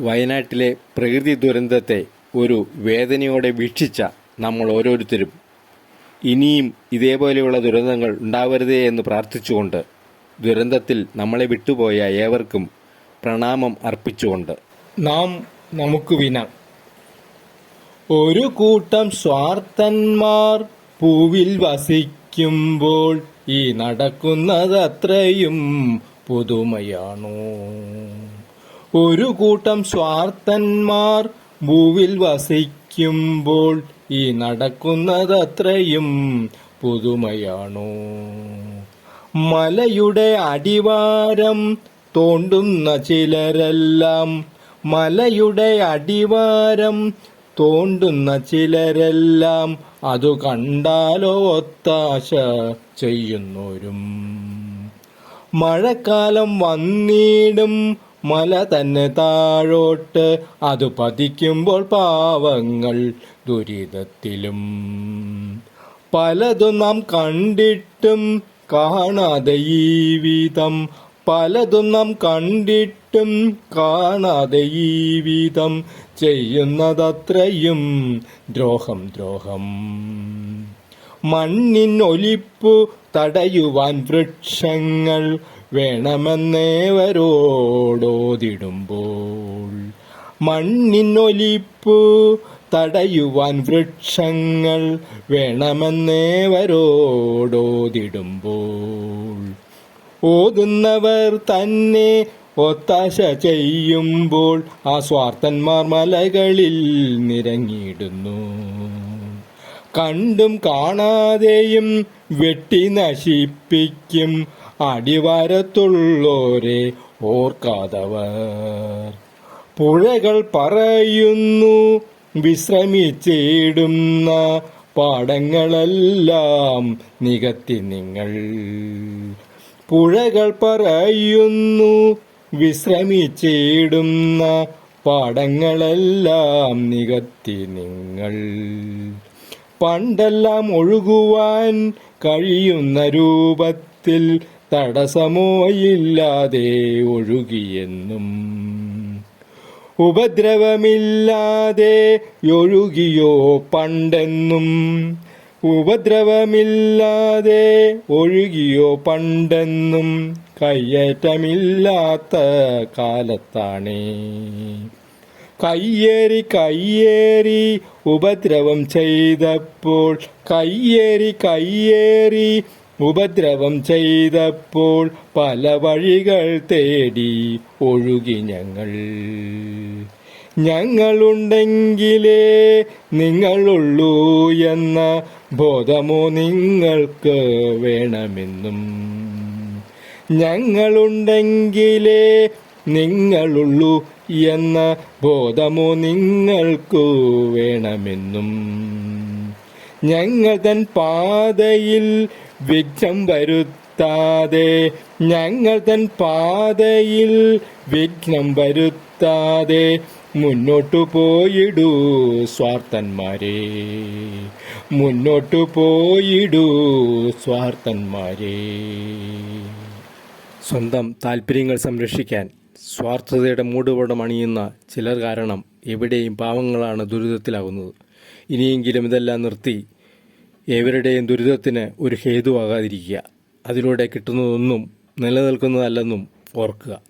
വയനാട്ടിലെ പ്രകൃതി ദുരന്തത്തെ ഒരു വേദനയോടെ വീക്ഷിച്ച നമ്മൾ ഓരോരുത്തരും. ഇനിയും ഇതേപോലെയുള്ള ദുരന്തങ്ങൾ ഉണ്ടാവരുതേ എന്ന് പ്രാർത്ഥിച്ചുകൊണ്ട് ദുരന്തത്തിൽ നമ്മളെ വിട്ടുപോയ ഏവർക്കും പ്രണാമം അർപ്പിച്ചുകൊണ്ട്. നാം നമുക്ക് വിന. ഒരു കൂട്ടം സ്വാർത്ഥന്മാർ പൂവിൽ വസിക്കുമ്പോൾ ഈ നടക്കുന്നതത്രയും പുതുമയാണോ? ഒരു കൂട്ടം സ്വാർത്ഥന്മാർ ഭൂവിൽ വസിക്കുമ്പോൾ ഈ നടക്കുന്നതത്രയും പുതുമയാണോ? മലയുടെ അടിവാരം തോണ്ടുന്ന ചിലരെല്ലാം മലയുടെ അടിവാരം തോണ്ടുന്ന ചിലരെല്ലാം അതു കണ്ടാലോ ഒത്താശ ചെയ്യുന്നോരും. മഴക്കാലം വന്നിടും മല തന്നെ താഴോട്ട്. അത് പതിക്കുമ്പോൾ പാവങ്ങൾ ദുരിതത്തിലും. പലതും നാം കണ്ടിട്ടും കാണാതെ ഈ വിധം പലതും നാം കണ്ടിട്ടും കാണാതെ ഈ വിധം ചെയ്യുന്നതത്രയും ദ്രോഹം ദ്രോഹം. മണ്ണിനൊലിപ്പു തടയുവാൻ വൃക്ഷങ്ങൾ വേണമെന്നേവരോടോതിടുമ്പോൾ മണ്ണിനൊലിപ്പു തടയുവാൻ വൃക്ഷങ്ങൾ വേണമെന്നേവരോടോതിടുമ്പോൾ ഓതുന്നവർ തന്നെ ഒത്താശ ചെയ്യുമ്പോൾ ആ സ്വാർത്ഥന്മാർ മലകളിൽ നിരങ്ങിയിടുന്നു. കണ്ടും കാണാതെയും വെട്ടി നശിപ്പിക്കും. അടിവാരത്തുള്ളോരെ ഓർക്കാതവർ. പുഴകൾ പറയുന്നു വിശ്രമിച്ചിടുന്ന പാടങ്ങളെല്ലാം നികത്തി നിങ്ങൾ. പുഴകൾ പറയുന്നു വിശ്രമിച്ചിടുന്ന പാടങ്ങളെല്ലാം നികത്തി നിങ്ങൾ. പണ്ടെല്ലാം ഒഴുകുവാൻ കഴിയുന്ന രൂപത്തിൽ തടസ്സമോ ഇല്ലാതെ ഒഴുകിയെന്നും ഉപദ്രവമില്ലാതെ ഒഴുകിയോ പണ്ടെന്നും ഉപദ്രവമില്ലാതെ ഒഴുകിയോ പണ്ടെന്നും കയ്യേറ്റമില്ലാത്ത കാലത്താണേ. കയ്യേറി കയ്യേറി ഉപദ്രവം ചെയ്തപ്പോൾ കയ്യേറി കയ്യേറി ഉപദ്രവം ചെയ്തപ്പോൾ പല വഴികൾ തേടി ഒഴുകി ഞങ്ങൾ. ഞങ്ങളുണ്ടെങ്കിലേ നിങ്ങളുള്ളൂ എന്ന ബോധമോ നിങ്ങൾക്ക് വേണമെന്നും. ഞങ്ങളുണ്ടെങ്കിലേ നിങ്ങളുള്ളൂ എന്ന ബോധമോ നിങ്ങൾക്കു വേണമെന്നും. ഞങ്ങൾ തൻ പാതയിൽ വിഘ്നം വരുത്താതെ ഞങ്ങൾ തൻ പാതയിൽ വിഘ്നം വരുത്താതെ മുന്നോട്ടു പോയിടൂ സ്വാർത്ഥന്മാരെ. മുന്നോട്ടു പോയിടൂ സ്വാർത്ഥന്മാരെ. സ്വന്തം താല്പര്യങ്ങൾ സംരക്ഷിക്കാൻ സ്വാർത്ഥതയുടെ മൂടുപടം അണിയുന്ന ചിലർ കാരണം എവിടെയും പാവങ്ങളാണ് ദുരിതത്തിലാകുന്നത്. ഇനിയെങ്കിലും ഇതെല്ലാം നിർത്തി ഏവരുടെയും ദുരിതത്തിന് ഒരു ഹേതുവാകാതിരിക്കുക. അതിലൂടെ കിട്ടുന്നതൊന്നും നിലനിൽക്കുന്നതല്ലെന്നും ഓർക്കുക.